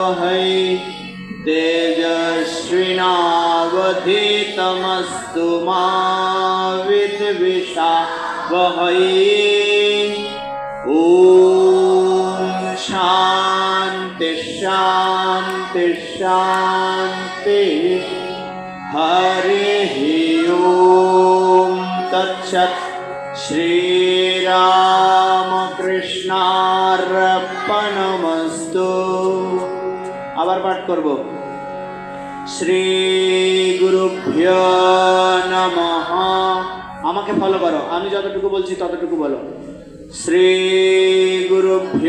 तेजस्विनावधितमस्तु मा विद्विषा वहै ॐ शान्ति शान्ति शान्तिः हरिः ॐ तत्सत् श्रीरामकृष्णा। পাঠ করব শ্রী গুরুভ্য নমঃ আমাকে ফলো করো আমি যতটুকু বলছি ততটুকু বলো শ্রী গুরুভ্য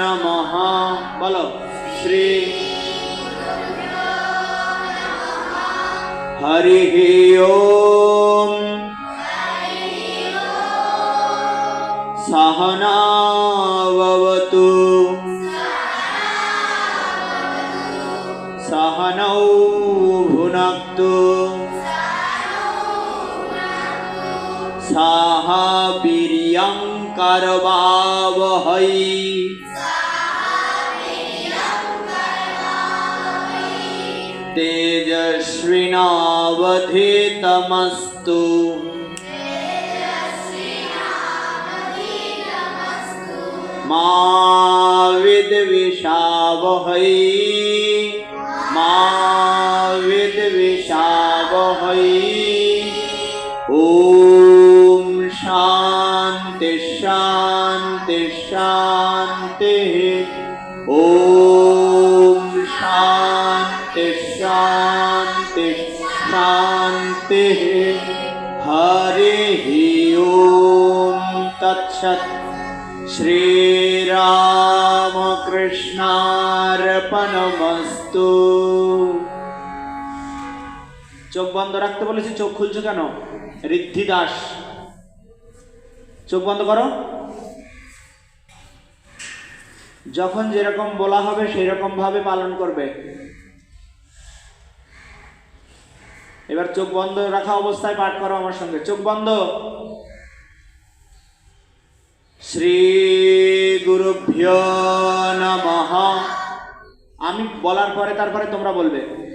নমঃ বলো শ্রী হরি ওম सहनावतु भुनक्तु साह वीर्यं करवावहै तेजस्विनावधितमस्तु मा विद्विषावहै वै ॐ शान्ति शान्ति शान्तिः ॐ शान्ति शान्ति शान्तिः हरिः ॐ तत्सत्। চোখ বন্ধ রাখতে বলেছি, চোখ খুলছো কেন? ঋদ্ধি দাস। চোখ বন্ধ করো। যখন যেরকম বলা হবে সেই রকম ভাবে পালন করবে। এবার চোখ বন্ধ রাখা অবস্থায় পাঠ করো আমার সঙ্গে। চোখ বন্ধ। শ্রী গুরুভ্য নমঃ। আমি বলার পরে তারপরে তোমরা বলবে।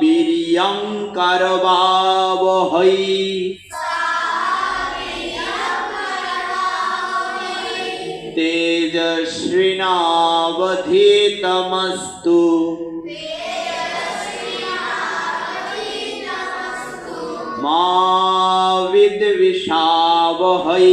वीर्यं करवावहै तेजस्विनावधितमस्तु मा विद्विषावहै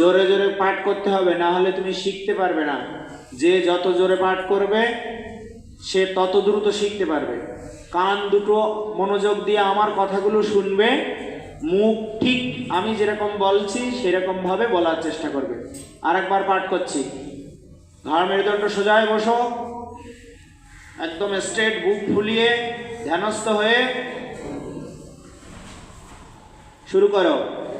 জোরে জোরে পাঠ করতে হবে, না হলে তুমি শিখতে পারবে না। যে যত জোরে পাঠ করবে, সে তত দ্রুত শিখতে পারবে। কান দুটো মনোযোগ দিয়ে আমার কথাগুলো শুনবে, মুখ ঠিক আমি যেরকম বলছি সেরকম ভাবে বলার চেষ্টা করবে। আরেকবার পাঠ করছি। ঘাড় মেরুদণ্ড সোজায় বসো। একদম স্ট্রেট বুক ফুলিয়ে ধ্যানস্থ হয়ে শুরু করো।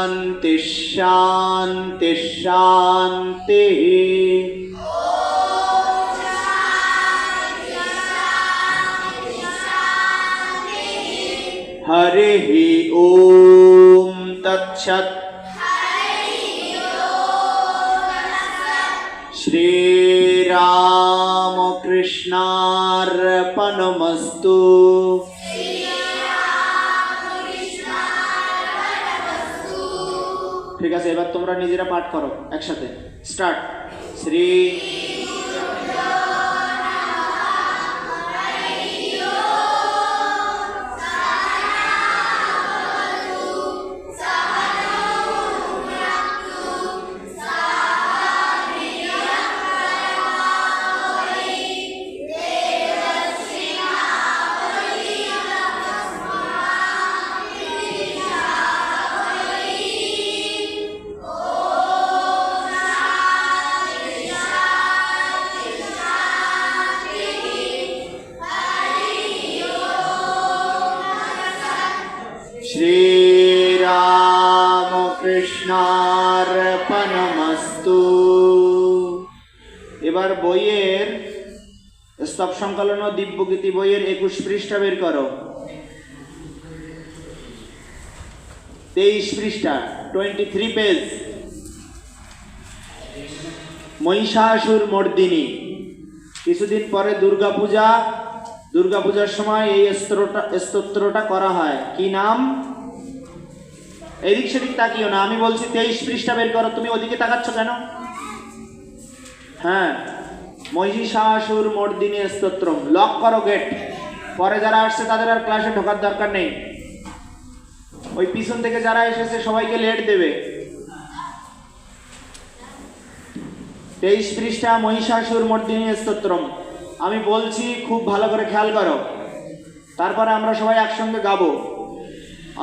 शांति शांति शांति। हरि ही ओम तत्सत। श्रीरामकृष्णार्पणमस्तु। আছে এবার তোমরা নিজেরা পাঠ করো একসাথে। স্টার্ট শ্রী শ্রীরামকৃষ্ণার্পণমস্তু। এবার বইয়ের স্তব সংকলন ও দিব্যগীতি বইয়ের একুশ পৃষ্ঠা বের করো। তেইশ পৃষ্ঠা twenty three page Mahishasura Mardini কিছুদিন পরে দুর্গাপূজা দুর্গাপূজার সময় এই স্তোত্রটা করা হয়। কি নাম? এদিক সেদিক তাকিও না, আমি বলছি তেইশ পৃষ্ঠা বের করো, তুমি ওদিকে তাকাচ্ছ কেন? হ্যাঁ মহিষাসুর মর্দিনী স্তোত্রম, লক করো গেট পরে যারা আসছে তাদের আর ক্লাসে ঢোকার দরকার নেই। ওই পিছন থেকে যারা এসেছে সবাইকে লেট দেবে। তেইশ পৃষ্ঠা মহিষাসুর মর্দিনী স্তোত্রম। আমি বলছি, খুব ভালো করে খেয়াল করো। তারপরে আমরা সবাই একসঙ্গে গাবো।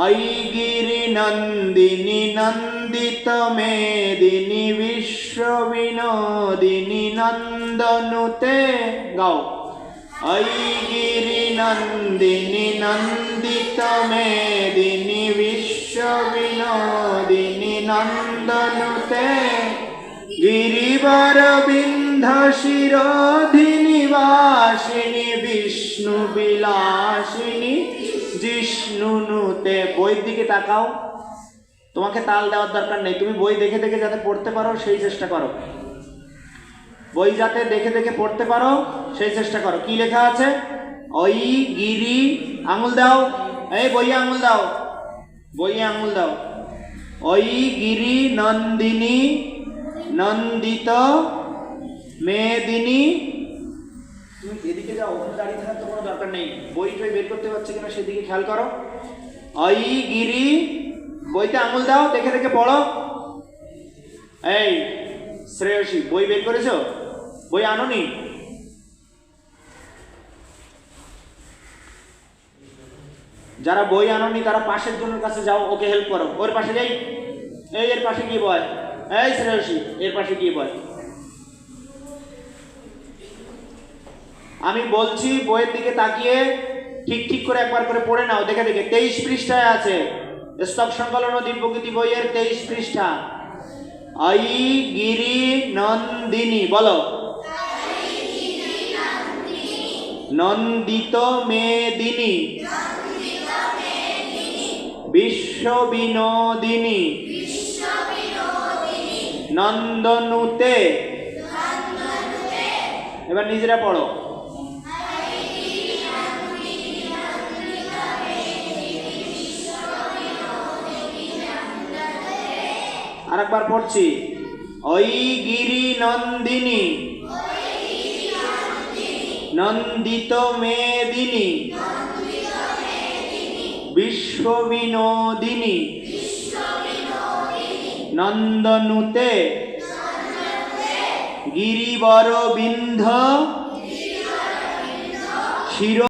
ঐগিরি নন্দিনী নন্দিত মেদিনী বিশ্ব বিনোদিনী নন্দনুতে গাও। ঐগিরি নন্দিনী নন্দিত মেদিনী বিশ্ব বিনোদিনী নন্দনুতে গিরিবর বিন্ধ শিরোধিনী বাসিনী বিষ্ণু বিলাসিনী জিষ্ণুনুতে বইয়ের দিকে তাকাও। তোমাকে তাল দেওয়ার দরকার নেই। তুমি বই দেখে দেখে যাতে পড়তে পারো, সেই চেষ্টা করো। বই যাতে দেখে দেখে পড়তে পারো, সেই চেষ্টা করো। কি লেখা আছে? ওই গিরি, আঙুল দাও। এই বইয়ে আঙুল দাও। বইয়ে আঙুল দাও। ওই গিরি, নন্দিনী, নন্দিত, মেদিনী তুমি এদিকে যাও, ওখানে দাঁড়িয়ে থাকার তো কোনো দরকার নেই। বই টই বের করতে পারছে কিনা সেদিকে খেয়াল করো। অই গিরি, বইতে আঙুল দাও, দেখে দেখে পড়ো। এই, শ্রেয়সী, বই বের করেছ? বই আনোনি? যারা বই আনোনি, তারা পাশের জনের কাছে যাও, ওকে হেল্প করো। ওর পাশে যাই। এই, এর পাশে গিয়ে বয়। এই, শ্রেয়সী, এর পাশে গিয়ে বয়। আমি বলছি, বইয়ের দিকে তাকিয়ে ঠিক ঠিক করে একবার করে পড়ে নাও। দেখে দেখে, তেইশ পৃষ্ঠায় আছে। স্তব সংকলন ও দিব্যগীতি বইয়ের তেইশ পৃষ্ঠা। আই গিরি নন্দিনী, বলো। নন্দিত মেদিনী। বিশ্ব বিনোদিনী। নন্দনুতে। এবার নিজেরা পড়ো। আরেকবার পড়ছি। ওই গিরি নন্দিনী। নন্দিত মেদিনী। বিশ্ব বিনোদিনী নন্দনুতে। গিরিবর বিন্ধ শির